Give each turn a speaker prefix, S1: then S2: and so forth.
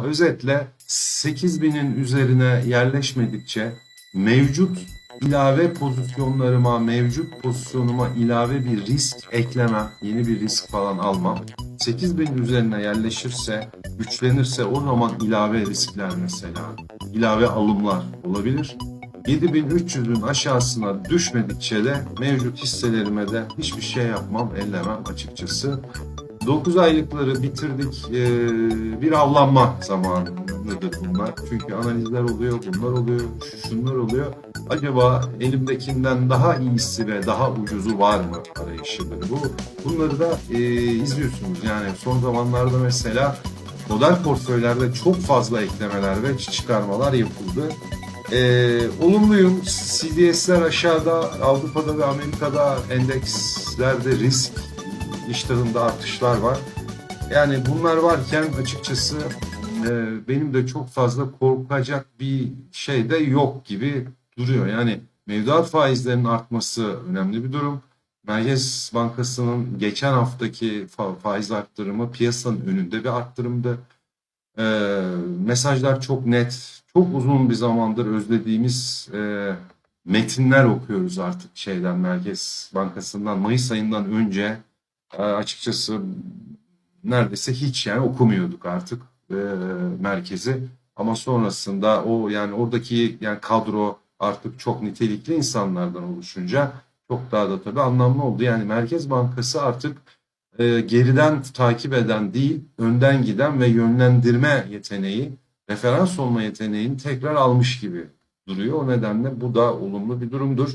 S1: Özetle 8000'in üzerine yerleşmedikçe mevcut ilave pozisyonlarıma, mevcut pozisyonuma ilave bir risk eklemem, yeni bir risk falan almam. 8000 üzerine yerleşirse, güçlenirse o zaman ilave riskler mesela, ilave alımlar olabilir. 7300'ün aşağısına düşmedikçe de mevcut hisselerime de hiçbir şey yapmam, ellemem açıkçası. 9 aylıkları bitirdik. Ee, bir avlanma zamanıdır bunlar. Çünkü analizler oluyor, bunlar oluyor, şu- şunlar oluyor. Acaba elimdekinden daha iyisi ve daha ucuzu var mı arayışıdır bu. Bunları da e, izliyorsunuz. Yani son zamanlarda mesela model portföylerde çok fazla eklemeler ve çıkarmalar yapıldı. Ee, olumluyum. CDS'ler aşağıda, Avrupa'da ve Amerika'da endekslerde risk iştahında artışlar var. Yani bunlar varken açıkçası e, benim de çok fazla korkacak bir şey de yok gibi duruyor. Yani mevduat faizlerinin artması önemli bir durum. Merkez Bankası'nın geçen haftaki fa- faiz arttırımı piyasanın önünde bir arttırımdı. E, mesajlar çok net, çok uzun bir zamandır özlediğimiz e, metinler okuyoruz artık şeyden Merkez Bankası'ndan Mayıs ayından önce açıkçası neredeyse hiç yani okumuyorduk artık e, merkezi ama sonrasında o yani oradaki yani kadro artık çok nitelikli insanlardan oluşunca çok daha da tabii anlamlı oldu. Yani Merkez Bankası artık e, geriden takip eden değil, önden giden ve yönlendirme yeteneği, referans olma yeteneğini tekrar almış gibi duruyor. O nedenle bu da olumlu bir durumdur.